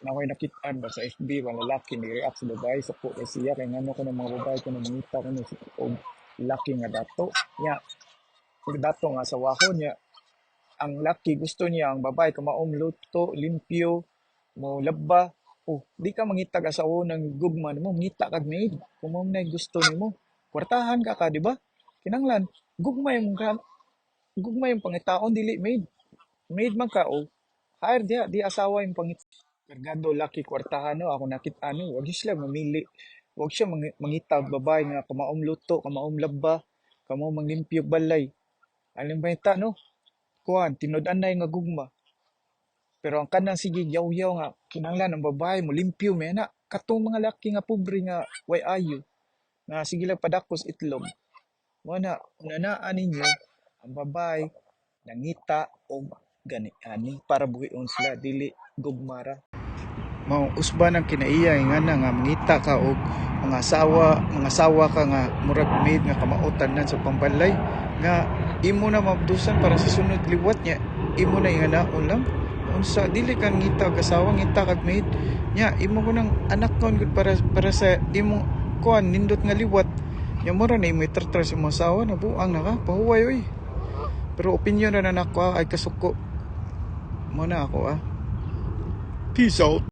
na ako'y nakitaan ba sa FB ba lalaki ni react sa babae sa po kay siya kay ngano ko ng mga babae ko nang mangita ko ng laki nga dato. Og dato nga sa wahon nya ang laki gusto niya ang babae kumaom luto limpyo mo labba. Oh di ka mangita ka sa unang gugma mo mangita kag maid mo na gusto nimo kwartahan ka ka di ba? Kinanglan gugma yung gugma yung pangitaon dili maid. Maid man ka o hire dia di asawa yung pangit kargado laki kwartahan no? Ako nakit ano wag siya mamili. Wag siya mang, mangita babae nga kamaom luto kamaom labba kamo manglimpyo balay. Alin ba ita no? Kuan tinud-an na nga gugma. Pero ang kanang sige yaw-yaw nga kinanglan ang babae mo limpyo me na katong mga laki nga pobre nga way ayo. Nga sige lang padakos itlog. Mo na unanaan ninyo ang babae nangita og gani ani para buhion sila dili gugmara mao usban ang kinaiya nga na nga mangita ka og mga asawa mga asawa ka nga murag maid nga kamautan nan sa pambalay. Nga imo na mabdusan para sa sunod liwat niya. Imo na inganaon lang unsa dili kang ngita og asawa ngita kag maid. Nya imo ko nang anak kon gud para para sa imo kuan nindot nga liwat. Nya mura na imo itartar sa imong asawa na buang na ka pahuway oy. Pero opinion na na nako ah, ay kasuko. Mo na ako ah. Peace out